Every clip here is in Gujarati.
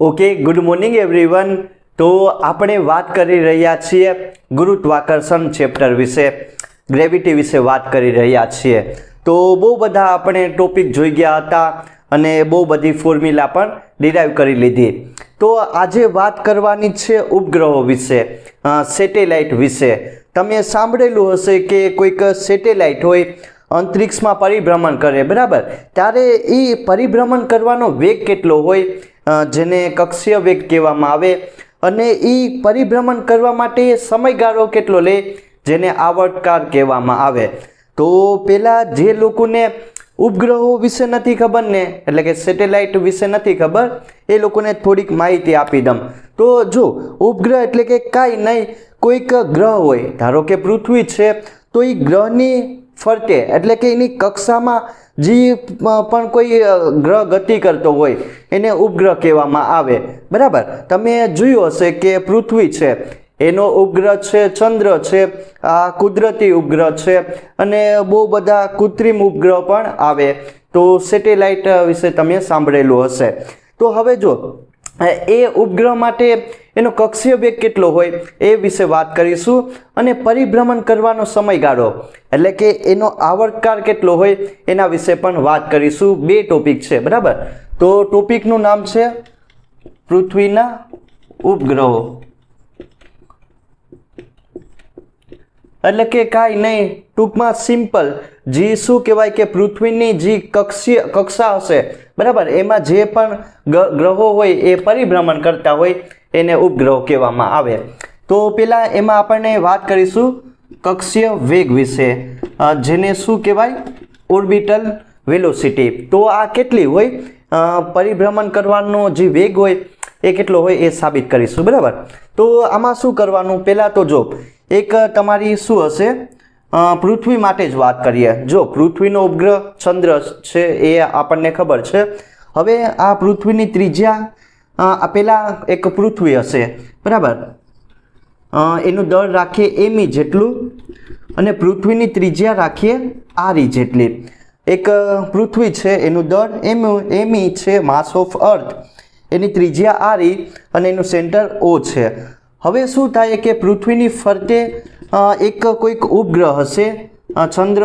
ઓકે ગુડ મોર્નિંગ એવરીવન તો આપણે વાત કરી રહ્યા છીએ ગુરુત્વાકર્ષણ ચેપ્ટર વિશે ગ્રેવિટી વિશે વાત કરી રહ્યા છીએ. તો બહુ બધા આપણે ટોપિક જોઈ ગયા હતા અને બહુ બધી ફોર્મ્યુલા પણ ડિરાઈવ કરી લીધી. તો આજે વાત કરવાની છે ઉપગ્રહો વિશે સેટેલાઇટ વિશે. તમે સાંભળેલું હશે કે કોઈક સેટેલાઇટ હોય, અંતરિક્ષમાં પરિભ્રમણ કરે, બરાબર? ત્યારે એ પરિભ્રમણ કરવાનો વેગ કેટલો હોય જેને કક્ષીય વેગ કહેવામાં આવે. અને એ પરિભ્રમણ કરવા માટે સમયગાળો કેટલો લે, જેને આવર્તકાળ કહેવામાં આવે. તો પહેલાં જે લોકોને ઉપગ્રહો વિશે નથી ખબર ને, એટલે કે સેટેલાઇટ વિશે નથી ખબર, એ લોકોને થોડીક માહિતી આપી દઉં. તો જો, ઉપગ્રહ એટલે કે કાંઈ નહીં, કોઈક ગ્રહ હોય. ધારો કે પૃથ્વી છે, તો એ ગ્રહની ફરતે. એટલે કે એની કક્ષામાં જે પણ કોઈ ગ્રહ ગતિ કરતો હોય, એને ઉપગ્રહ કહેવામાં આવે. બરાબર? તમે જોયું હશે કે પૃથ્વી છે, એનો ઉપગ્રહ છે, ચંદ્ર છે, આ કુદરતી ઉપગ્રહ છે, અને બહુ બધા કૃત્રિમ ઉપગ્રહ પણ આવે. તો સેટેલાઇટ વિશે તમે સાંભળેલું હશે. તો હવે જો એ ઉપગ્રહ માટે એનો કક્ષીય વેગ કેટલો હોય એ વિશે વાત કરીશું અને પરિભ્રમણ કરવાનો સમયગાળો, એટલે કે એનો આવર્તકાળ કેટલો હોય એના વિશે પણ વાત કરીશું. બે ટોપિક છે, બરાબર? તો ટોપિકનું નામ છે પૃથ્વીના ઉપગ્રહો. એટલે કે કાંઈ નહીં, ટૂંકમાં સિમ્પલ જે શું કહેવાય કે પૃથ્વીની જે કક્ષીય કક્ષા હશે, બરાબર? એમાં જે પણ ગ્રહો હોય એ પરિભ્રમણ કરતા હોય, એને ઉપગ્રહ કહેવામાં આવે. તો પહેલાં એમાં આપણને વાત કરીશું કક્ષીય વેગ વિશે. જેને શું કહેવાય? Orbital velocity. તો આ કેટલી હોય? પરિભ્રમણ કરવાનો જે વેગ હોય એ કેટલો હોય એ સાબિત કરીશું, બરાબર? તો આમાં શું કરવાનું? પહેલાં તો જો એક તમારી શું હશે? પૃથ્વી માટે જ વાત કરીએ. જો પૃથ્વીનો ઉપગ્રહ ચંદ્ર છે એ આપણને ખબર છે. હવે આ પૃથ્વીની ત્રિજ્યા પેલા એક પૃથ્વી હશે. બરાબર? એનું દળ રાખીએ એમી જેટલું અને પૃથ્વીની ત્રિજ્યા રાખીએ આરી જેટલી. એક પૃથ્વી છે, એનું દળ એમ, એમી છે માસ ઓફ અર્થ એની ત્રિજ્યા આરી અને એનું સેન્ટર ઓ છે. હવે શું થાય કે પૃથ્વીની ફરતે એક કોઈક ઉપગ્રહ હશે ચંદ્ર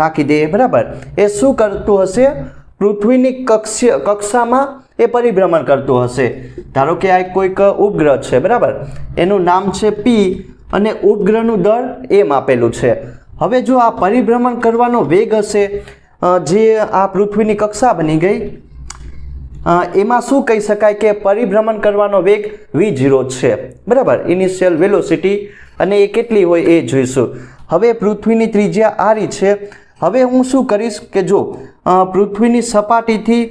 રાખી દઈએ બરાબર? એ શું કરતું હશે? પૃથ્વીની કક્ષ કક્ષામાં એ પરિભ્રમણ કરતું હશે. ધારો કે આ કોઈક ઉપગ્રહ છે, બરાબર? એનું નામ છે પી અને ઉપગ્રહનું દળ એમ આપેલું છે. હવે જો આ પરિભ્રમણ કરવાનો વેગ હશે જે આ પૃથ્વીની કક્ષા બની ગઈ એમાં શું કહી શકાય કે પરિભ્રમણ કરવાનો વેગ વી જીરો છે? બરાબર? ઇનિશિયલ વેલોસિટી અને એ કેટલી હોય એ જોઈશું. હવે પૃથ્વીની ત્રિજ્યા આરી છે. હવે હું શું કરીશ કે જો પૃથ્વીની સપાટીથી,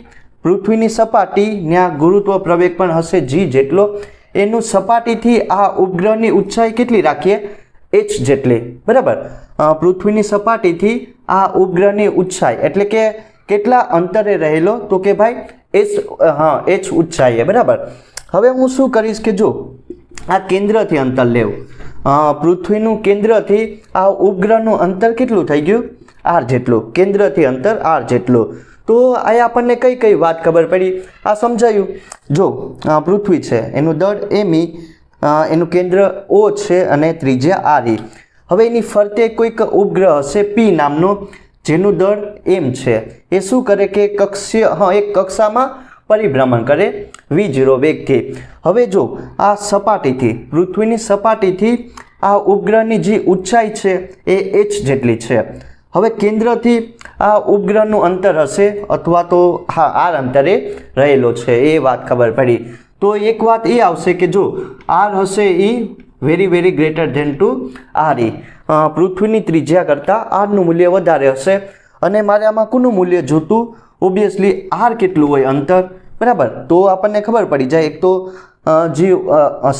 પૃથ્વીની સપાટી ત્યાં ગુરુત્વ પ્રવેગ પણ હશે જી જેટલો, એનું સપાટીથી આ ઉપગ્રહની ઊંચાઈ કેટલી રાખીએ? એચ જેટલી. બરાબર? પૃથ્વીની સપાટીથી આ ઉપગ્રહની ઊંચાઈ, એટલે કે કેટલા અંતરે રહેલો? તો કે ભાઈ એચ, હા, એચ ઊંચાઈએ બરાબર? હવે હું શું કરીશ કે જો, આ કેન્દ્રથી અંતર લેવું. પૃથ્વીનું કેન્દ્રથી આ ઉપગ્રહનું અંતર કેટલું થઈ ગયું? આર જેટલું. કેન્દ્રથી અંતર આર જેટલું. તો આ આપણને કઈ કઈ વાત ખબર પડી? આ સમજાયું? જો પૃથ્વી છે, એનું દળ એમી એનું કેન્દ્ર ઓ છે અને ત્રિજ્યા આરી હવે એની ફરતે કોઈક ઉપગ્રહ હશે પી નામનો. જેનું દળ એમ છે. એ શું કરે કે કક્ષ્ય, હા, એક કક્ષામાં પરિભ્રમણ કરે. વી જીરો વેગથી હવે જો આ સપાટીથી, પૃથ્વીની સપાટીથી આ ઉપગ્રહની જે ઊંચાઈ છે એ એચ જેટલી છે. હવે કેન્દ્રથી આ ઉપગ્રહનું અંતર હશે અથવા તો, હા આર અંતરે રહેલો છે, એ વાત ખબર પડી. તો એક વાત એ આવશે કે જો આર હશે એ very very greater than to R E પૃથ્વીની ત્રિજ્યા કરતાં આરનું મૂલ્ય વધારે હશે. અને મારે આમાં કોનું મૂલ્ય જોતું? ઓબ્વિયસલી આર કેટલું હોય અંતર? બરાબર? તો આપણને ખબર પડી જાય. એક તો જે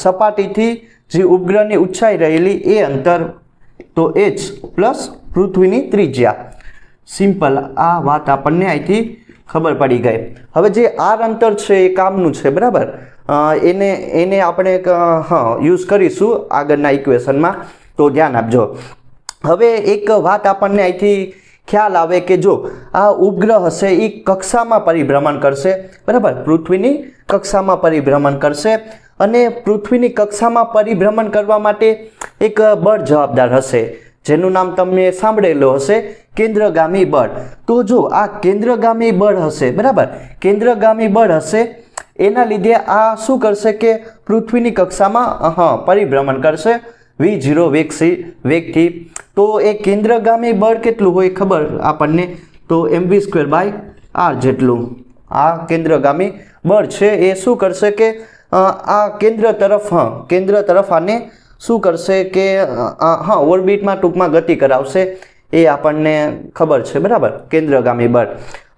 સપાટીથી જે ઉપગ્રહની ઊંચાઈ રહેલી એ અંતર. તો એચ પ્લસ પૃથ્વીની ત્રિજ્યા. સિમ્પલ. આ વાત આપણને અહીંથી ખબર પડી ગઈ. હવે જે આર અંતર છે એ કામનું છે, બરાબર? એને એને આપણે હા, યુઝ કરીશું આગળના ઇક્વેશનમાં તો ધ્યાન આપજો. હવે એક વાત આપણને અહીંથી ખ્યાલ આવે કે જો, આ ઉપગ્રહ હશે એ કક્ષામાં પરિભ્રમણ કરશે. બરાબર? પૃથ્વીની કક્ષામાં પરિભ્રમણ કરશે અને પૃથ્વીની કક્ષામાં પરિભ્રમણ કરવા માટે એક બળ જવાબદાર હશે. જેનું નામ તમે સાંભળેલું હશે, કેન્દ્રગામી બળ. તો જો આ કેન્દ્રગામી બળ હશે, બરાબર? કેન્દ્રગામી બળ હશે, એના લીધે આ શું કરશે કે પૃથ્વીની કક્ષામાં હા પરિભ્રમણ કરશે. વી જીરો વેગથી વેગથી તો એ કેન્દ્રગામી બળ કેટલું હોય ખબર આપણને? તો M V square by R જેટલું. આ કેન્દ્રગામી બળ છે, એ શું કરશે કે આ કેન્દ્ર તરફ, હા, કેન્દ્ર તરફ આને શું કરશે કે હા, ઓર્બિટમાં ટૂંકમાં ગતિ કરાવશે. એ આપણને ખબર છે, બરાબર? કેન્દ્રગામી બળ.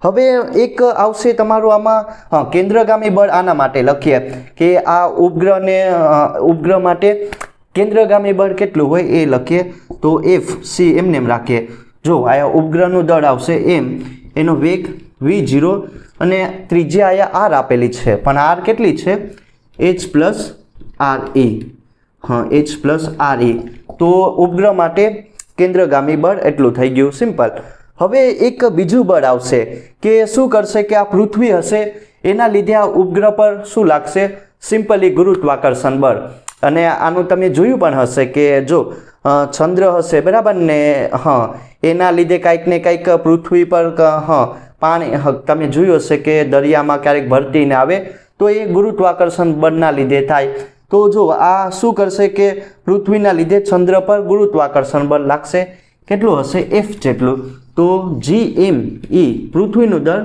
હવે એક આવશે તમારું આમાં, હા, કેન્દ્રગામી બળ આના માટે લખીએ કે આ ઉપગ્રહને ઉપગ્રહ માટે કેન્દ્રગામી બળ કેટલું હોય એ લખીએ તો એફ સી એમને એમ રાખીએ. જો આયા ઉપગ્રહનું દળ આવશે એમ, એનો વેગ વી જીરો અને ત્રીજી આયા આર આપેલી છે. પણ આર કેટલી છે? એચ પ્લસ આર ઈ હા એચ પ્લસ આર ઈ તો ઉપગ્રહ માટે કેન્દ્રગામી બળ એટલું થઈ ગયું. સિમ્પલ હવે એક બીજું બળ આવશે કે શું કરશે કે આ પૃથ્વી હશે? એના લીધે આ ઉપગ્રહ પર શું લાગશે? સિમ્પલી ગુરુત્વાકર્ષણ બળ. અને આનું તમે જોયું પણ હશે કે જો ચંદ્ર હશે, બરાબર ને? હા, એના લીધે કાંઈક ને કાંઈક પૃથ્વી પર હા, પાણી તમે જોયું હશે કે દરિયામાં ક્યારેક ભરતીને આવે, તો એ ગુરુત્વાકર્ષણ બળના લીધે થાય. તો જો, આ શું કરશે કે પૃથ્વીના લીધે ચંદ્ર પર ગુરુત્વાકર્ષણ બળ લાગશે? કેટલું હશે? એફ જેટલું. તો જી એમ ઈ પૃથ્વીનું દર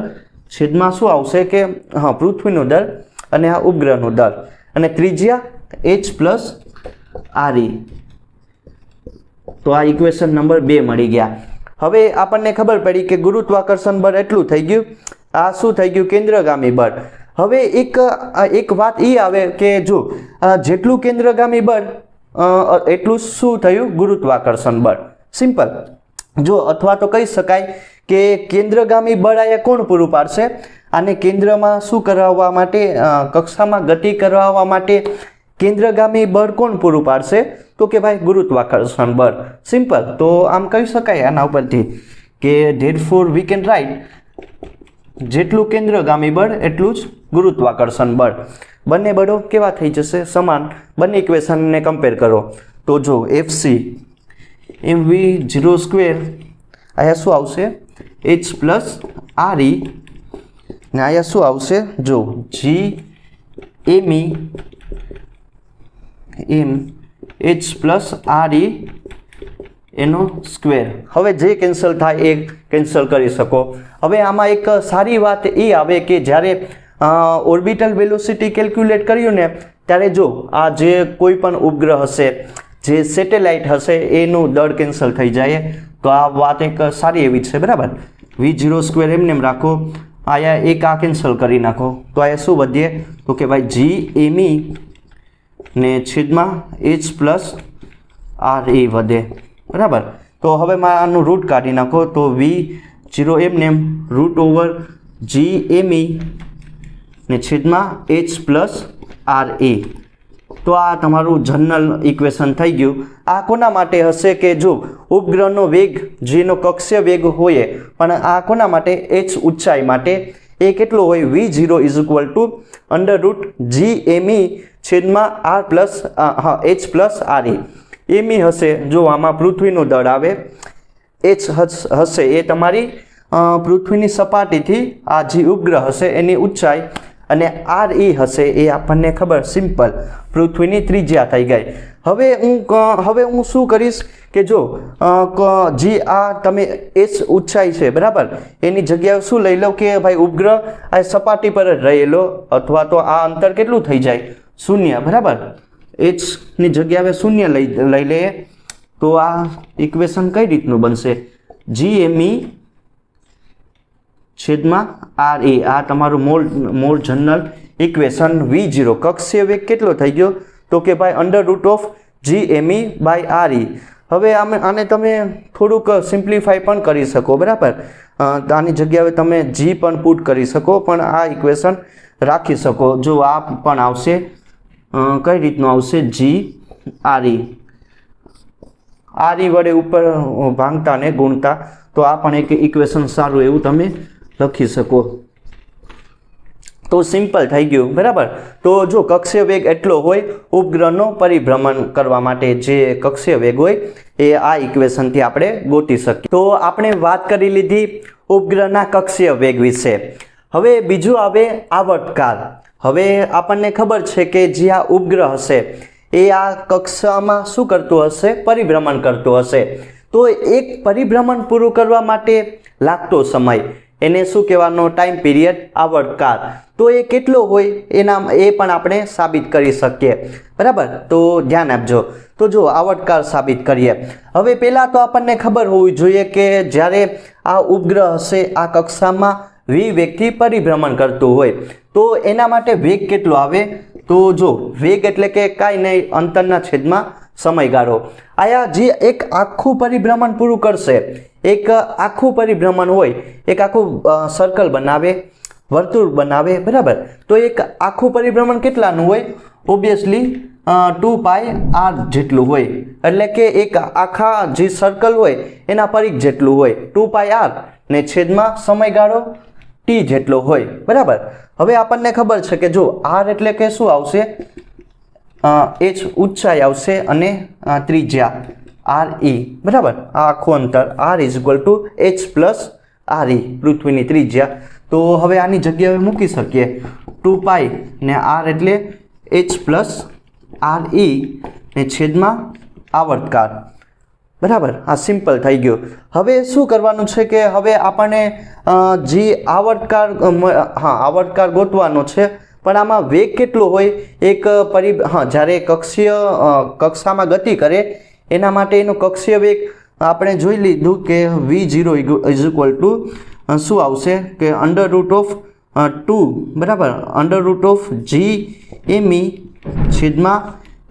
છેદમાં શું આવશે કે, હા, પૃથ્વીનું દર અને આ ઉપગ્રહનું દર અને ત્રિજ્યા એચ પ્લસ આર તો આ ઇક્વેશન નંબર બે મળી ગયા. હવે આપણને ખબર પડી કે ગુરુત્વાકર્ષણ બળ એટલું થઈ ગયું. આ શું થઈ ગયું? કેન્દ્રગામી બળ. હવે એક એક વાત એ આવે કે જો જેટલું કેન્દ્રગામી બળ એટલું શું થયું? ગુરુત્વાકર્ષણ બળ. સિમ્પલ જો અથવા તો કહી શકાય કે કેન્દ્રગામી બળ અહીંયા કોણ પૂરું પાડશે? આને કેન્દ્રમાં શું કરાવવા માટે કક્ષામાં ગતિ કરાવવા માટે કેન્દ્રગામી બળ કોણ પૂરું પાડશે? તો કે ભાઈ ગુરુત્વાકર્ષણ બળ સિમ્પલ તો આમ કહી શકાય આના ઉપરથી કે therefore we can write જેટલું કેન્દ્રગામી બળ એટલું જ ગુરુત્વાકર્ષણ બળ બંને બળો કેવા થઈ જશે? સમાન. બંને ઇક્વેશનને કમ્પેર કરો. તો જો F C M V zero square અહીંયા શું આવશે? એચ પ્લસ આર ઈ ને અહીંયા શું આવશે? જો G M M H plus R E એનો સ્ક્વેર હવે જે કેન્સલ થાય એ કેન્સલ કરી શકો. હવે આમાં એક સારી વાત એ આવે કે જ્યારે ઓર્બિટલ વેલોસિટી કેલ્ક્યુલેટ કર્યું ને, ત્યારે જો આ જે કોઈ પણ ઉપગ્રહ હશે, જે સેટેલાઇટ હશે, એનું દળ કેન્સલ થઈ જાય. તો આ વાત એક સારી એવી છે, બરાબર? વી જીરો સ્ક્વેર એમને એમ રાખો. આયા એક આ કેન્સલ કરી નાખો. તો આયા શું વધીએ? તો કે ભાઈ જી એમી ને છેદમાં એચ પ્લસ આર એ વધે. બરાબર? તો હવે મારે આનું રૂટ કાઢી નાખો. તો V zero M name root over G M E ને છેદમાં એચ પ્લસ આર એ. તો આ તમારું જનરલ ઇક્વેશન થઈ ગયું. આ કોના માટે હશે કે જો ઉપગ્રહનો વેગ જેનો કક્ષીય વેગ હોય, પણ આ કોના માટે? એચ ઊંચાઈ માટે. એ કેટલો હોય? V zero is equal to under root G M E છેદમાં આર પ્લસ હા H plus R E M E હશે. જો આમાં પૃથ્વીનું દળ આવે એચ હશે એ તમારી પૃથ્વીની સપાટીથી આ જે ઉપગ્રહ હશે, એની ઊંચાઈ અને આર ઈ હશે એ આપણને ખબર. સિમ્પલ. પૃથ્વીની ત્રિજ્યા થઈ ગઈ. હવે હું હવે હું શું કરીશ કે જો જી, આ તમે એસ ઊંચાઈ છે, બરાબર? એની જગ્યાએ શું લઈ લો કે ભાઈ ઉપગ્રહ, આ સપાટી પર જ રહેલો અથવા તો આ અંતર કેટલું થઈ જાય? શૂન્ય, બરાબર? એચની જગ્યાએ શૂન્ય લઈ લઈ લઈએ તો આ ઇક્વેશન કઈ રીતનું બનશે? જી એમઈ છેદમાં આર એ. આ તમારું મોલ મોલ જનરલ ઇક્વેશન વી જીરો. કક્ષીય વેગ કેટલો થઈ ગયો? તો કે ભાઈ under root of G M E by R E હવે આમે આને તમે થોડુંક સિમ્પ્લિફાય પણ કરી શકો, બરાબર? આની જગ્યાએ તમે જી પણ પુટ કરી શકો, પણ આ ઇક્વેશન રાખી શકો. જો આ પણ આવશે કઈ રીતનું આવશે? જી આર ઈ આર ઈ વડે ઉપર ભાંગતા ને ગુણતા. તો આ પણ એક ઇક્વેશન સારું એવું તમે લખી શકો. તો સિમ્પલ થઈ ગયું, બરાબર? તો જો કક્ષીય વેગ એટલો હોય, ઉપગ્રહનો પરિભ્રમણ કરવા માટે જે કક્ષીય વેગ હોય, એ આ ઇક્વેશનથી આપણે ગોતી શકીએ. તો આપણે વાત કરી લીધી ઉપગ્રહના કક્ષીય વેગ વિશે. હવે બીજું આવે આવર્તકાળ. હવે આપણને ખબર છે કે જે આ ઉપગ્રહ હશે, એ આ કક્ષામાં શું કરતું હશે? પરિભ્રમણ કરતું હશે. તો એક પરિભ્રમણ પૂરું કરવા માટે લાગતો સમય. એને શું કહેવાનો ટાઈમ પીરિયડ આવડકાર તો એ કેટલો હોય? એના એ પણ આપણે સાબિત કરી શકીએ. બરાબર? તો ધ્યાન આપજો. તો જો આવડકાર સાબિત કરીએ. હવે પહેલાં તો આપણને ખબર હોવી જોઈએ કે જ્યારે આ ઉપગ્રહ હશે, આ કક્ષામાં વી વેગથી પરિભ્રમણ કરતું હોય. તો એના માટે વેગ કેટલો આવે? તો જો, વેગ એટલે કે કાંઈ નહીં, અંતરના છેદમાં સમયગાળો. આયા જે એક આખું પરિભ્રમણ પૂરું કરશે, એક આખું પરિભ્રમણ હોય, એક આખું સર્કલ બનાવે, વર્તુળ બનાવે, બરાબર? તો એક આખું પરિભ્રમણ કેટલાનું હોય? ઓબ્વિયસલી ટુ પાય આર જેટલું હોય. એટલે કે એક આખા જે સર્કલ હોય, એના પરિઘ જેટલું હોય. ટુ પાય આર ને છેદમાં સમયગાળો ટી જેટલો હોય. બરાબર? હવે આપણને ખબર છે કે જો આર એટલે કે શું આવશે? એચ ઊંચાઈ આવશે અને ત્રિજ્યા. આર ઈ બરાબર? આ આખું અંતર. R is equal to H plus R E પૃથ્વીની ત્રિજ્યા. તો હવે આની જગ્યાએ મૂકી શકીએ. ટુ પાઈ ને આર એટલે એચ પ્લસ આર ઈ ને છેદમાં આવર્તકાર. બરાબર? આ સિમ્પલ થઈ ગયું. હવે શું કરવાનું છે કે હવે આપણને જે આવર્તકાર હા, આવર્તકાર ગોતવાનો છે પણ આમાં વેગ કેટલો હોય એક પરિ, હા, જ્યારે કક્ષીય કક્ષામાં ગતિ કરે, એના માટે એનો કક્ષીય વેગ આપણે જોઈ લીધું કે V zero is equal to શું આવશે? કે અંડર રૂટ ઓફ ટુ બરાબર? Under root of G M E છેદમાં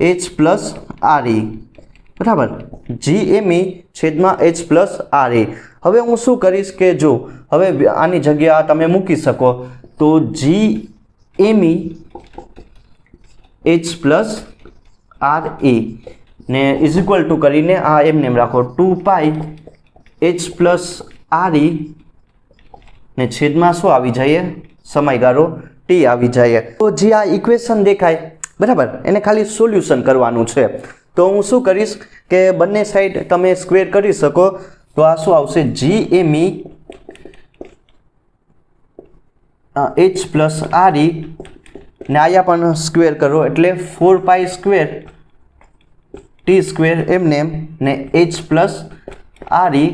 એચ પ્લસ આર ઈ બરાબર? જી એમઈ છેદમાં એચ પ્લસ આર એ હવે હું શું કરીશ કે જો, હવે આની જગ્યા તમે મૂકી શકો. તો G M E H plus R એ ને ઇઝ ઇક્વલ ટુ કરીને આ એમ રાખો. Two pi H plus R E ને છેદમાં શું આવી જાય? સમયગાળો ટી આવી જાય. તો જે આ ઇક્વેશન દેખાય, બરાબર, એને ખાલી સોલ્યુશન કરવાનું છે. તો હું શું કરીશ કે બંને સાઈડ તમે સ્ક્વેર કરી શકો. તો આ શું આવશે? G M E H plus R E ને આયા પણ સ્ક્વેર કરો. એટલે four pi square T square એમને એમ ને એચ પ્લસ આર ઈ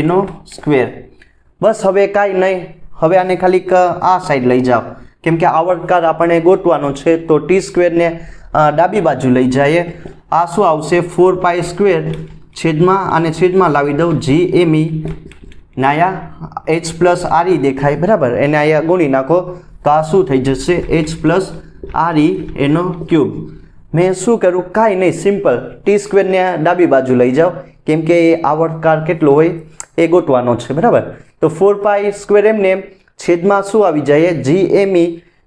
એનો સ્ક્વેર બસ હવે કાંઈ નહીં. હવે આને ખાલી આ સાઈડ લઈ જાઓ. કેમ કે આવર્તકાળ આપણને ગોતવાનો છે, તો ટી સ્ક્વેરને ડાબી બાજુ લઈ જઈએ. આ શું આવશે? ફોર પાઈ સ્ક્વેર છેદમાં અને છેદમાં લાવી દઉં જી એમઈ ને અહીંયા એચ પ્લસ આર દેખાય, બરાબર? એને અહીંયા ગુણી નાખો, તો આ શું થઈ જશે? એચ પ્લસ આર એનો ક્યુબ મેં શું કર્યું? કાંઈ નહીં સિમ્પલ ટી સ્ક્વેરને ડાબી બાજુ લઈ જાઓ. કેમ કે એ આવડકાર કેટલો હોય? એ ગોતવાનો છે, બરાબર? તો ફોર પાઈ સ્ક્વેર એમને એમ છેદમાં શું આવી જાય? જી એમ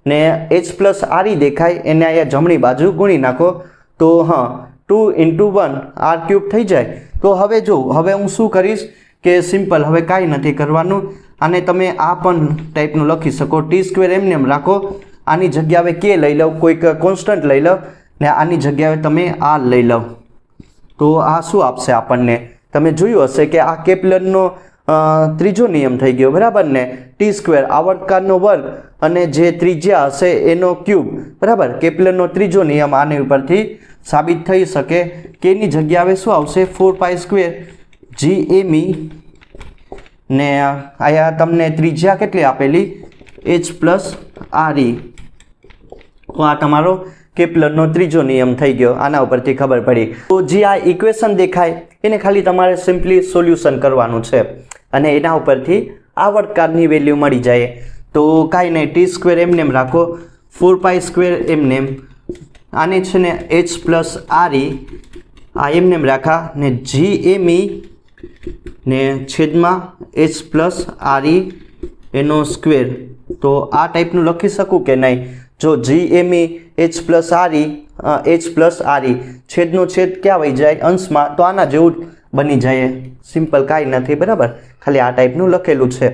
ને એચ પ્લસ આર દેખાય. એને અહીંયા જમણી બાજુ ગુણી નાખો. તો હા two into one R cube થઈ જાય. તો હવે જો, હવે હું શું કરીશ? કે સિમ્પલ હવે કાંઈ નથી કરવાનું. અને તમે આ પણ ટાઈપનું લખી શકો. ટી સ્ક્વેર એમને એમ રાખો. આની જગ્યાએ કે લઈ લઉં કોઈક કોન્સ્ટન્ટ લઈ લો. ને આની જગ્યાએ તમે આ લઈ લો. તો આ શું આપશે આપણને? તમે જોયું હશે કે આ કેપ્લનનો ત્રીજો નિયમ થઈ ગયો. બરાબર ને? ટી સ્ક્વેર આવર્તકારનો વર્ગ અને જે ત્રિજ્યા હશે એનો ક્યુબ. બરાબર? કેપ્લરનો ત્રીજો નિયમ આની ઉપરથી સાબિત થઈ શકે. કેની જગ્યાએ શું આવશે? ફોર પાય સ્ક્વેર જી એમી ને અહીંયા તમને ત્રિજ્યા કેટલી આપેલી? એચ પ્લસ આર ઈ તો આ તમારો કેપ્લરનો ત્રીજો નિયમ થઈ ગયો. આના ઉપરથી ખબર પડી. તો જે આ ઇક્વેશન દેખાય, એને ખાલી તમારે સિમ્પલી સોલ્યુશન કરવાનું છે. અને એના ઉપરથી આવડકારની વેલ્યુ મળી જાય. તો કાંઈ નહીં ટી સ્ક્વેર એમને એમ રાખો. ફોર પાઈ સ્ક્વેર એમનેમ એમ આને છે ને એચ પ્લસ આર આ એમને એમ રાખા ને જી એમ ઈ ને છેદમાં એચ પ્લસ આર ઈ એનો સ્ક્વેર. તો આ ટાઈપનું લખી શકું કે નહીં? જો G M E H plus R E H plus R E, છેદનો છેદ ક્યાં વહી જાય અંશમાં? તો આના જેવું બની જાય. સિમ્પલ કાંઈ નથી, બરાબર? ખાલી આ ટાઈપનું લખેલું છે.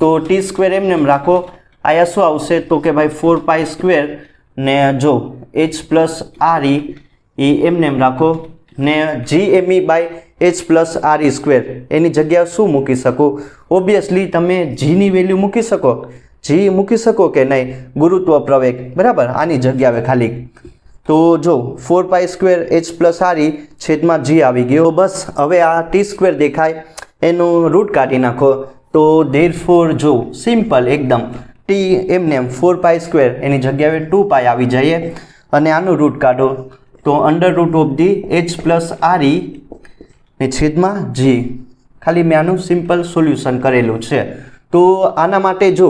તો ટી સ્ક્વેર એમને એમ રાખો. આયા શું આવશે? તો કે ભાઈ ફોર પાઈ સ્ક્વેર ને જો એચ પ્લસ આર ઈ એ એમને એમ રાખો. ને G M E by H plus R square એની જગ્યાએ શું મૂકી શકો? ઓબ્વિયસલી તમે જીની વેલ્યુ મૂકી શકો. જી મૂકી શકો કે નહીં? ગુરુત્વ પ્રવેગ. બરાબર? આની જગ્યાએ ખાલી. તો જો four pi square H plus R છેદમાં જી આવી ગયો. બસ, હવે આ ટી સ્ક્વેર દેખાય. એનું રૂટ કાઢી નાખો. તો ધેર ફોર જો સિમ્પલ એકદમ. ટી એમને એમ ફોર પાઈ સ્ક્વેર એની જગ્યાએ ટુ પાઈ આવી જઈએ. અને આનું રૂટ કાઢો. તો under root of the H plus R ને છેદમાં જી. ખાલી મેં આનું સિમ્પલ સોલ્યુશન કરેલું છે. તો આના માટે જો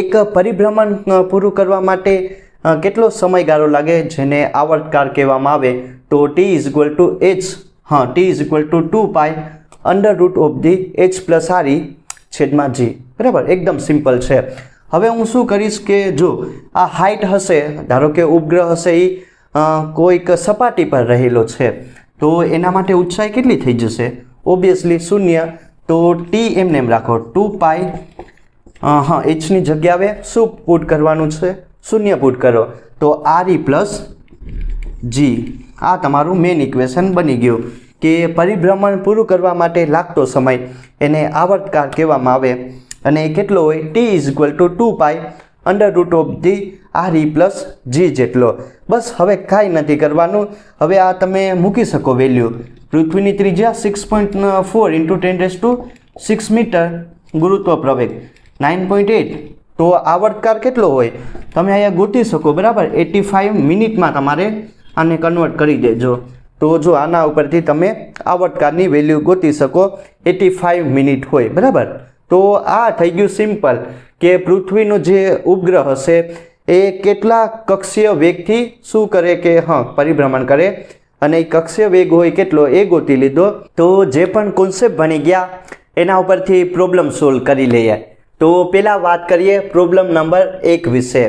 એક પરિભ્રમણ પૂરું કરવા માટે કેટલો સમયગાળો લાગે? જેને આવર્તકાળ કહેવામાં આવે. તો T is equal to H હા T is equal to two pi under root of the H plus R E છેદમાં જી બરાબર? એકદમ સિમ્પલ છે. હવે હું શું કરીશ કે જો, આ હાઇટ હશે, ધારો કે ઉપગ્રહ હશે એ કોઈક સપાટી પર રહેલો છે. તો એના માટે ઊંચાઈ કેટલી થઈ જશે? ઓબ્વિયસલી શૂન્ય. તો ટી એમને એમ રાખો. ટુ પાય હા એચની જગ્યાએ શું પુટ કરવાનું છે? શૂન્ય પુટ કરો. તો આર ઈ પ્લસ જી આ તમારું મેઇન ઇક્વેશન બની ગયું કે પરિભ્રમણ પૂરું કરવા માટે લાગતો સમય એને આવર્તકાર કહેવામાં આવે. અને કેટલો હોય? T is equal to two pi under root of the R E plus G જેટલો. બસ હવે કાંઈ નથી કરવાનું. હવે આ તમે મૂકી શકો વેલ્યુ પૃથ્વીની ત્રિજ્યા six point four into ten raise to six metre ગુરુત્વ પ્રવેગ. નાઇન પોઈન્ટ એટ તો આવર્તકાળ કેટલો હોય? તમે અહીંયા ગોતી શકો, બરાબર? એટી ફાઇવ મિનિટમાં તમારે આને કન્વર્ટ કરી દેજો. તો જો આના ઉપરથી તમે આવર્તકાળની વેલ્યુ ગોતી શકો એટી ફાઇવ મિનિટ હોય, બરાબર? તો આ થઈ ગયું સિમ્પલ કે પૃથ્વીનો જે ઉપગ્રહ હશે, એ કેટલા કક્ષીય વેગથી શું કરે કે હા, પરિભ્રમણ કરે? અને એ કક્ષીય વેગ હોય કેટલો, એ ગોતી લીધો. તો જે પણ કોન્સેપ્ટ ભણી ગયા, એના ઉપરથી પ્રોબ્લેમ સોલ્વ કરી લઈએ. તો પહેલાં વાત કરીએ પ્રોબ્લેમ નંબર એક વિશે.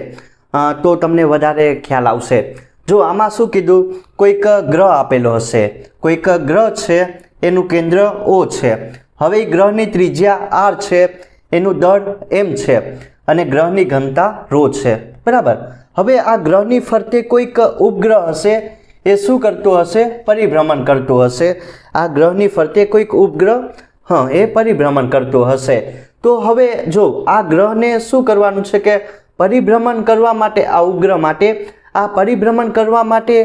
તો તમને વધારે ખ્યાલ આવશે. જો આમાં શું કીધું? કોઈક ગ્રહ આપેલો હશે. કોઈક ગ્રહ છે, એનું કેન્દ્ર ઓ છે. હવે ગ્રહની ત્રિજ્યા આર છે. એનું દળ એમ છે અને ગ્રહની ઘનતા રો છે. બરાબર? હવે આ ગ્રહની ફરતે કોઈક ઉપગ્રહ હશે, એ શું કરતો હશે? પરિભ્રમણ કરતો હશે. આ ગ્રહની ફરતે કોઈક ઉપગ્રહ, હા, એ પરિભ્રમણ કરતો હશે. તો હવે જો આ ગ્રહને શું કરવાનું છે કે પરિભ્રમણ કરવા માટે, આ ઉપગ્રહ માટે, આ પરિભ્રમણ કરવા માટે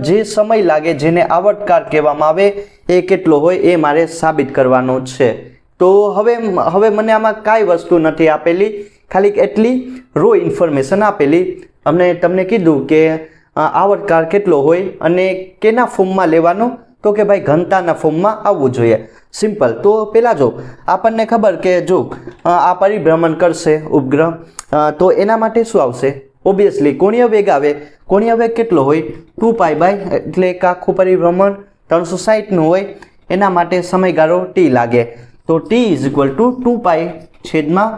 જે સમય લાગે, જેને આવટકાર કહેવામાં આવે, એ કેટલો હોય, એ મારે સાબિત કરવાનો છે. તો હવે હવે મને આમાં કાંઈ વસ્તુ નથી આપેલી. ખાલી એટલી રો ઇન્ફોર્મેશન આપેલી. અમને તમને કીધું કે આવડકાર કેટલો હોય અને કેના ફોર્મમાં લેવાનો? તો કે ભાઈ ઘનતાના ફોર્મમાં આવવું જોઈએ. સિમ્પલ તો પહેલાં જો, આપણને ખબર કે જો આ પરિભ્રમણ કરશે ઉપગ્રહ. તો એના માટે શું આવશે? ઓબ્વિયસલી કોણીય વેગ આવે. કોણીય વેગ કેટલો હોય? ટુ પાય બાય, એટલે એક આખું પરિભ્રમણ ત્રણસો સાહીઠનું હોય. એના માટે સમયગાળો ટી લાગે. તો T is equal to two pi છેદમાં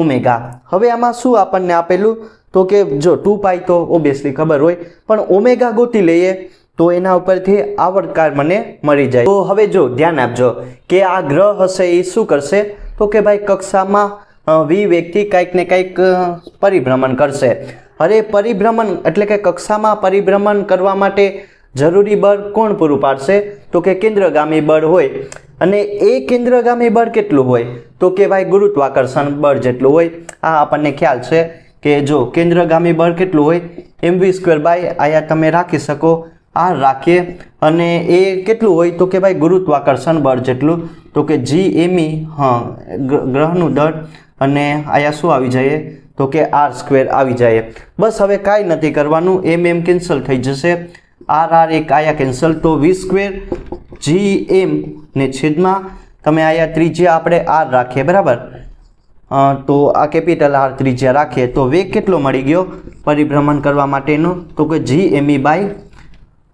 ઓમેગા હવે આમાં શું આપણને આપેલું? તો કે જો ટુ પાઈ તો ઓબ્વિયસલી ખબર હોય, પણ ઓમેગા ગોતી લઈએ તો એના ઉપરથી આવડકાર મને મળી જાય. તો હવે જો ધ્યાન આપજો કે આ ગ્રહ હશે એ શું કરશે? તો કે ભાઈ કક્ષામાં વી વ્યક્તિ કંઈક ને કંઈક પરિભ્રમણ કરશે. અરે પરિભ્રમણ એટલે કે કક્ષામાં પરિભ્રમણ કરવા માટે જરૂરી બળ કોણ પૂરું પાડશે? તો કે કેન્દ્રગામી બળ હોય. અને એ કેન્દ્રગામી બળ કેટલું હોય? તો કે ભાઈ ગુરુત્વાકર્ષણ બળ જેટલું હોય. આ આપણને ખ્યાલ છે કે જો કેન્દ્રગામી બળ કેટલું હોય, એમ વી સ્ક્વેર બાય આયા તમે રાખી શકો. આર રાખીએ અને એ કેટલું હોય? તો કે ભાઈ ગુરુત્વાકર્ષણ બળ જેટલું. તો કે જી એમી હા, ગ્ર- ગ્રહનું દળ. અને આયા શું આવી જાય તો કે આર સ્ક્વેર આવી જાય બસ હવે કાંઈ નથી કરવાનું. એમ એમ કેન્સલ થઈ જશે. આર આર એક આયા કેન્સલ તો વી સ્ક્વેર જી એમ ને છેદમાં તમે આયા ત્રિજ્યા આપણે આર રાખીએ, બરાબર? તો આ કેપિટલ આર ત્રિજ્યા રાખીએ, તો વેગ કેટલો મળી ગયો પરિભ્રમણ કરવા માટેનો? તો કે જી એમઈ બાય,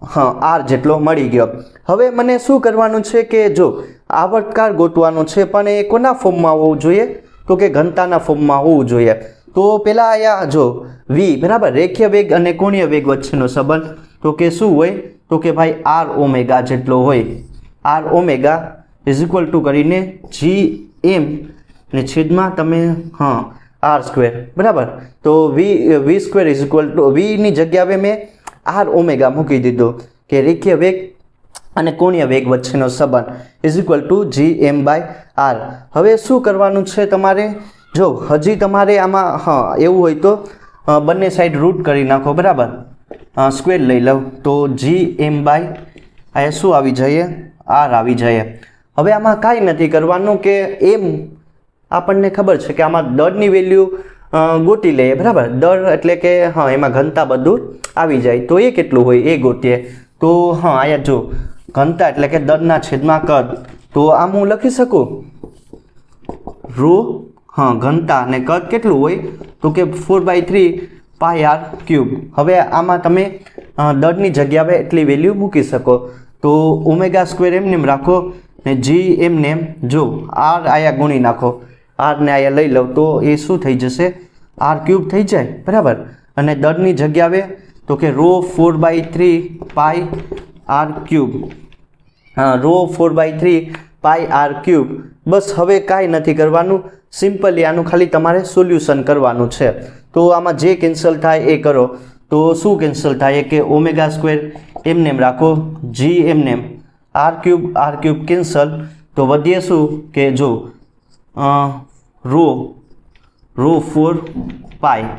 હા, આર જેટલો મળી ગયો. હવે મને શું કરવાનું છે કે જો આવર્તકાર ગોતવાનું છે, પણ એ કોના ફોર્મમાં હોવું જોઈએ? તો કે ઘનતાના ફોર્મમાં હોવું જોઈએ. તો પહેલાં આયા જો વી, બરાબર? રેખીય વેગ અને કોણીય વેગ વચ્ચેનો સંબંધ. તો કે શું હોય? તો કે ભાઈ આર ઓમેગા જેટલો હોય. R omega is equal to કરીને જી એમ ને છેદમાં તમે, હા આર સ્ક્વેર બરાબર? તો V V square is equal to વીની જગ્યાએ મેં આર ઓમેગા મૂકી દીધો કે રેખીય વેગ અને કોણીય વેગ વચ્ચેનો સંબંધ is equal to G M by R હવે શું કરવાનું છે તમારે? જો હજી તમારે આમાં, હા, એવું હોય તો બંને સાઈડ રૂટ કરી નાખો. બરાબર? સ્ક્વેર લઈ લઉં. તો જી એમ બાય અહીંયા શું આવી જઈએ? આર આવી જાય હવે આમાં કાંઈ નથી કરવાનું કે એમ આપણને ખબર છે કે આમાં દળની વેલ્યુ ગોતી લઈએ, બરાબર? દળ એટલે કે, હા, એમાં ઘનતા બધું આવી જાય. તો એ કેટલું હોય? એ ગોતીએ. તો, હા, અહીંયા જો, ઘનતા એટલે કે દરના છેદમાં કદ. તો આમ હું લખી શકું? રો, હા, ઘનતા અને કદ કેટલું હોય? તો કે four by three pi R cube હવે આમાં તમે દળની જગ્યાએ એટલી વેલ્યુ મૂકી શકો. તો ઓમેગા સ્ક્વેર એમને એમ રાખો ને જી એમને એમ જો આર આયા ગુણી નાખો. આરને આયા લઈ લઉં તો એ શું થઈ જશે? આર ક્યુબ થઈ જાય, બરાબર? અને દળની જગ્યાએ, તો કે rho four by three pi R cube હા rho four by three pi R cube બસ હવે કાંઈ નથી કરવાનું. સિમ્પલી આનું ખાલી તમારે સોલ્યુશન કરવાનું છે. તો આમાં જે કેન્સલ થાય એ કરો. તો શું કેન્સલ થાય? કે ઓમેગા સ્ક્વેર એમને એમ રાખો. જી એમને એમ R cube R cube cancel તો વધીએ શું? કે જો રો રો ફોર પાય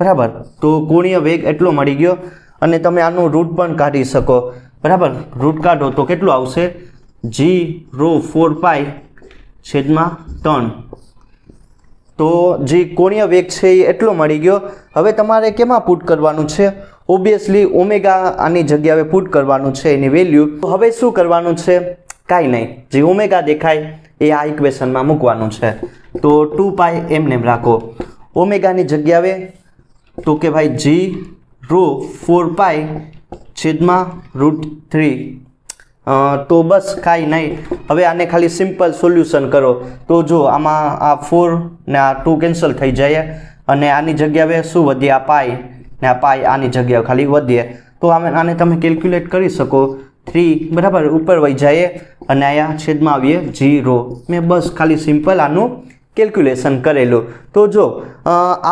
બરાબર? તો કોણીય વેગ એટલો મળી ગયો અને તમે આનું રૂટ પણ કાઢી શકો. બરાબર? રૂટ કાઢો તો કેટલું આવશે? જી રો ફોર પાય છેદમાં ત્રણ. તો જે કોણીય વેગ છે એ એટલો મળી ગયો. હવે તમારે કેમાં પુટ કરવાનું છે? ઓબ્વિયસલી ઓમેગા આની જગ્યાએ પુટ કરવાનું છે, એની વેલ્યુ તો હવે શું કરવાનું છે? કાંઈ નહીં. જે ઓમેગા દેખાય, એ આ ઇક્વેશનમાં મૂકવાનું છે. તો ટુ પાય એમને એમ રાખો. ઓમેગાની જગ્યાએ, તો કે ભાઈ જી રો ફોર પાય છેદમાં રૂટ થ્રી તો બસ કાંઈ નહીં. હવે આને ખાલી સિમ્પલ સોલ્યુશન કરો. તો જો આમાં આ ફોર ને આ ટુ કેન્સલ થઈ જાય અને આની જગ્યાએ શું વધીએ? આ પાય ને આ પાય આની જગ્યાએ ખાલી વધીએ. તો આને તમે કેલ્ક્યુલેટ કરી શકો. થ્રી બરાબર ઉપર વહી જાય અને અહીંયા છેદમાં આવીએ જીરો મેં બસ ખાલી સિમ્પલ આનું કેલ્ક્યુલેશન કરેલું. તો જો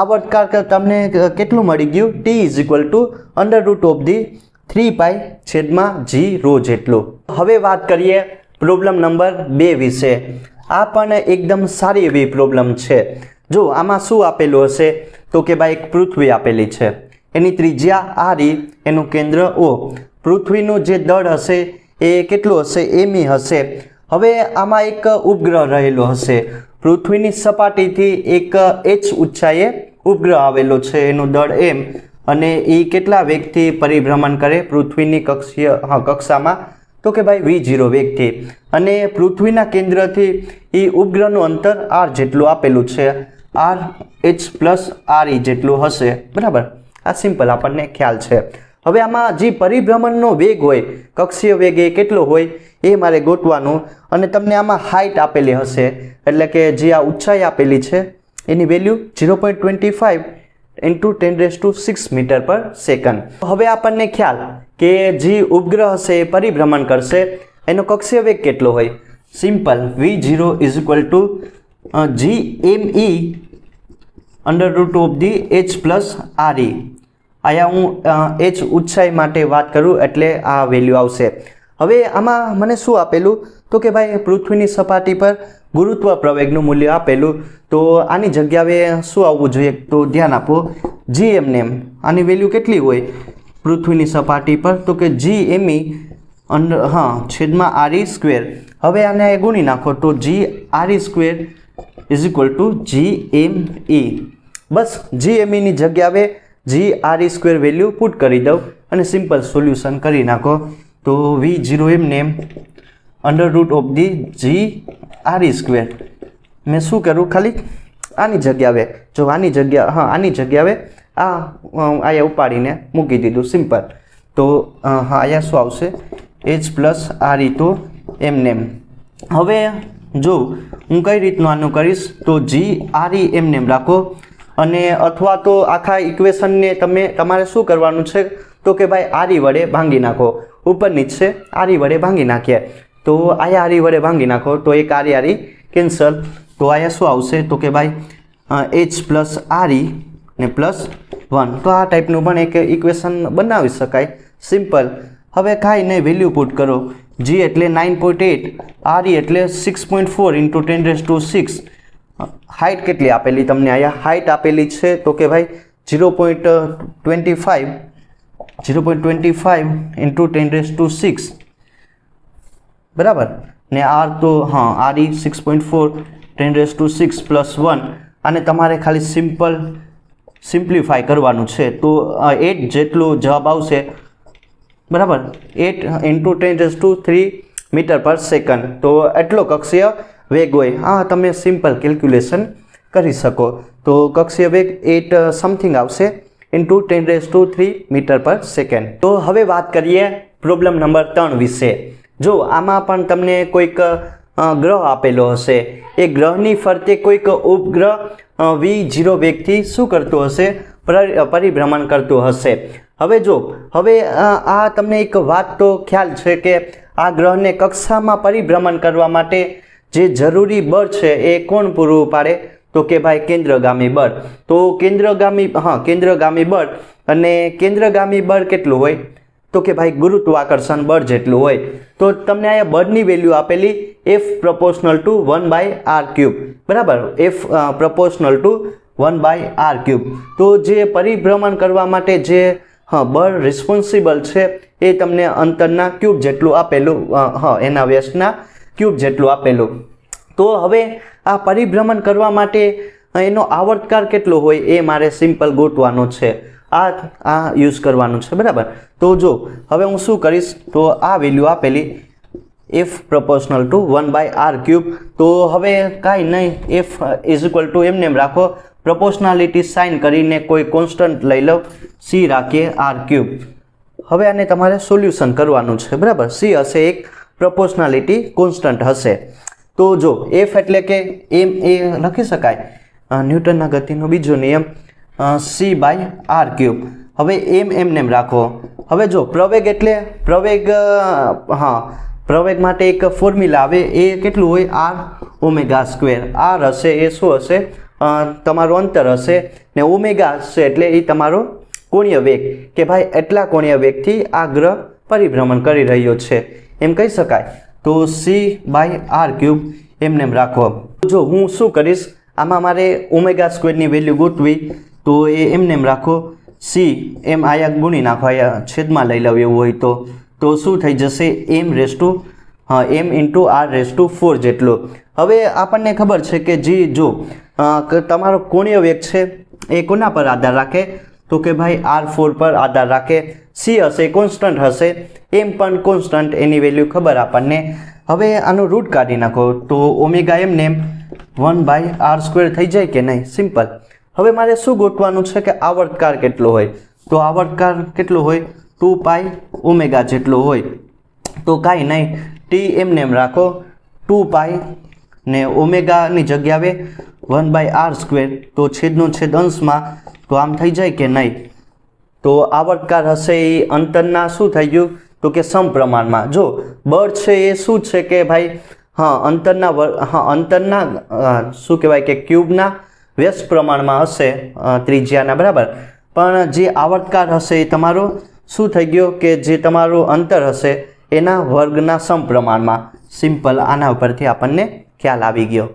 આવર્તકાર તમને કેટલું મળી ગયું? T is equal to under root of the three pi છેદમાં જી રો જેટલું. હવે વાત કરીએ પ્રોબ્લેમ નંબર બે વિશે. આ પણ એકદમ સારી એવી પ્રોબ્લેમ છે. જો આમાં શું આપેલું હશે? તો કે ભાઈ એક પૃથ્વી આપેલી છે. એની ત્રિજ્યા આ રી એનું કેન્દ્ર ઓ. પૃથ્વીનું જે દળ હશે એ કેટલું હશે? એમી હશે. હવે આમાં એક ઉપગ્રહ રહેલો હશે. પૃથ્વીની સપાટીથી એક એચ ઊંચાઈએ ઉપગ્રહ આવેલો છે. એનું દળ એમ. અને એ કેટલા વેગથી પરિભ્રમણ કરે? પૃથ્વીની કક્ષીય કક્ષામાં. તો કે ભાઈ વી ઝીરો વેગથી. અને પૃથ્વીના કેન્દ્રથી એ ઉપગ્રહનું અંતર આર જેટલું આપેલું છે. R H plus R E જેટલું હશે. બરાબર? આ સિમ્પલ આપણને ખ્યાલ છે. હવે આમાં જે પરિભ્રમણનો વેગ હોય, કક્ષીય વેગ એ કેટલો હોય, એ મારે ગોતવાનું. અને તમને આમાં હાઇટ આપેલી હશે. એટલે કે જે આ ઊંચાઈ આપેલી છે, એની value zero point twenty five into ten raise to six metre per second હવે આપણને ખ્યાલ કે જે ઉપગ્રહ હશે એ પરિભ્રમણ કરશે. એનો કક્ષીય વેગ કેટલો હોય? Simple V zero is equal to G M E under root of the H plus R E અહીંયા હું એચ ઊંચાઈ માટે વાત કરું એટલે આ વેલ્યુ આવશે. હવે આમાં મને શું આપેલું? તો કે ભાઈ, પૃથ્વીની સપાટી પર ગુરુત્વ પ્રવેગનું મૂલ્ય આપેલું. તો આની જગ્યાએ શું આવવું જોઈએ તો ધ્યાન આપો. જી એમને એમ આની વેલ્યુ કેટલી હોય? પૃથ્વીની સપાટી પર, તો કે જી એમી અંડર હા, છેદમાં આર સ્ક્વેર હવે આને ગુણી નાખો તો G R square is equal to G M E bus G M ઈની જગ્યાએ G R square value put કરી દઉં અને સિમ્પલ સોલ્યુશન કરી નાખો. તો V zero M name under root of the G R E square મેં શું કરું ખાલી આની જગ્યાએ, જો આની જગ્યા, હા, આની જગ્યાએ આ આયા ઉપાડીને મૂકી દીધું સિમ્પલ તો હા, આયા શું આવશે? એચ પ્લસ આર ઈ તો એમને હવે જો હું કઈ રીતનું આનું કરીશ, તો જી આર ઈ એમને એમ રાખો. અને અથવા તો આખા ઇક્વેશનને તમે, તમારે શું કરવાનું છે? તો કે ભાઈ આરી વડે ભાંગી નાખો. ઉપર નીચે આરી વડે ભાંગી નાખીએ. તો આયા આરી વડે ભાંગી નાખો, તો એક આરી આરી કેન્સલ તો આયા શું આવશે? તો કે ભાઈ એચ પ્લસ આરી ને પ્લસ વન તો આ ટાઈપનું પણ એક ઇક્વેશન બનાવી શકાય. સિમ્પલ હવે કાંઈ નહીં વેલ્યુ પુટ કરો. જી એટલે નાઇન પોઈન્ટ એટ આરી એટલે six point four into ten raise to six height કેટલી આપેલી તમને અહીંયા હાઇટ આપેલી છે તો કે ભાઈ zero point twenty five zero point twenty five into ten raise to six બરાબર? ને આર તો, હા R E six point four ten raise to six plus one અને તમારે ખાલી સિમ્પલ સિમ્પ્લિફાય કરવાનું છે. તો એટ જેટલો જવાબ આવશે. બરાબર? Eight into ten raise to three metre per second તો એટલો કક્ષીય વેગ હોય. હા, તમે સિમ્પલ કેલ્ક્યુલેશન કરી શકો. તો કક્ષીય વેગ એટ સમથિંગ આવશે into ten raise to three metre per second તો હવે વાત કરીએ પ્રોબ્લેમ નંબર ત્રણ વિશે. જો આમાં પણ તમને કોઈક ગ્રહ આપેલો હશે. એ ગ્રહની ફરતે કોઈક ઉપગ્રહ વી જીરો વેગથી શું કરતું હશે? પર- પરિભ્રમણ કરતું હશે. હવે જો, હવે આ તમને એક વાત તો ખ્યાલ છે કે આ ગ્રહને કક્ષામાં પરિભ્રમણ કરવા માટે જે જરૂરી બળ છે એ કોણ પૂરું પાડે? તો કે ભાઈ કેન્દ્રગામી બળ. તો કેન્દ્રગામી, હા, કેન્દ્રગામી બળ. અને કેન્દ્રગામી બળ કેટલું હોય? તો કે ભાઈ ગુરુત્વાકર્ષણ બળ જેટલું હોય, તો તમને અહીંયા બળની વેલ્યુ આપેલી F proportional to one by R cube બરાબર? F proportional to one by R cube તો જે પરિભ્રમણ કરવા માટે જે બળ રિસ્પોન્સિબલ છે, એ તમને અંતરના ક્યુબ જેટલું આપેલું હા, એના વ્યસ્તના ક્યુબ જેટલું આપેલું. તો હવે આ પરિભ્રમણ કરવા માટે એનો આવર્તકાર કેટલો હોય એ મારે સિમ્પલ ગોતવાનો છે. આ આ યુઝ કરવાનું છે, બરાબર? તો જો, હવે હું શું કરીશ? તો આ વેલ્યુ આપેલી F proportional to one by R cube તો હવે કાંઈ નહીં એફ ઇઝ ઇક્વલ ટુ એમને એમ રાખો. પ્રપોર્શનાલિટી સાઇન કરીને કોઈ કોન્સ્ટન્ટ લઈ લો. સી રાખીએ આર ક્યુબ હવે આને તમારે સોલ્યુશન કરવાનું છે, બરાબર? સી હશે એક પ્રપોર્શનાલિટી કોન્સ્ટન્ટ હશે. તો જો એફ એટલે કે એમ એ લખી શકાય. ન્યૂટનના ગતિનો બીજો નિયમ. સી બાય આર ક્યુબ હવે એમ એમ રાખો. હવે જો, પ્રવેગ એટલે પ્રવેગ હા, પ્રવેગ માટે એક ફોર્મ્યુલા આવે, એ કેટલું હોય? આર ઓમેગા સ્ક્વેર આર હશે, એ શું હશે? તમારું અંતર હશે. ને ઓમેગા હશે એટલે એ તમારો કોણીય વેગ. કે ભાઈ, એટલા કોણીય વેગથી આ ગ્રહ પરિભ્રમણ કરી રહ્યો છે. એમ કહી શકાય. તો સી બાય આર ક્યુબ એમને એમ રાખો. જો હું શું કરીશ? આમાં મારે ઓમેગા સ્ક્વેરની વેલ્યુ ગોતવી તો એ એમને એમ રાખો, સી, એમ આયા ગુણી નાખો, આયા છેદમાં લઈ લઉં એવું હોય તો. તો શું થઈ જશે? એમ રેસ ટુ, હા, M into R raise to four જેટલો. હવે આપણને ખબર છે કે જી, જો તમારો કોણીય વેગ છે, એ કોના પર આધાર રાખે? તો કે ભાઈ, આર ફોર પર આધાર રાખે. સી હશે, કોન્સ્ટન્ટ હશે. એમ પણ કોન્સ્ટન્ટ, એની વેલ્યુ ખબર આપણને. હવે આનું રૂટ કાઢી નાખો. તો omega M one by R square થઈ જાય કે નહીં? સિમ્પલ. હવે મારે શું ગોઠવાનું છે કે આવર્તકાર કેટલો હોય? તો આવર્તકાર કેટલો હોય? ટુ પાઈ ઓમેગા જેટલો હોય. તો કાંઈ નહીં. ટી એમને એમ રાખો. ટુ પાઈ ને ઓમેગાની જગ્યાએ વન બાય આર સ્ક્વેર. તો છેદનો છેદ અંશમાં તો આમ થઈ જાય કે નહીં? તો આવર્તકાર હશે એ અંતરના શું થઈ ગયું? તો કે સમપ્રમાણમાં. જો, બળ છે એ શું છે કે ભાઈ, હા, અંતરના વર્ગ હા, અંતરના શું કહેવાય કે ક્યુબના વ્યસ્ત પ્રમાણમાં હશે ત્રિજ્યાના બરાબર. પણ જે આવર્તકાળ હશે એ તમારો શું થઈ ગયો કે જે તમારું અંતર હશે એના વર્ગના સમપ્રમાણમાં. સિમ્પલ આના ઉપરથી આપણને ખ્યાલ આવી ગયો.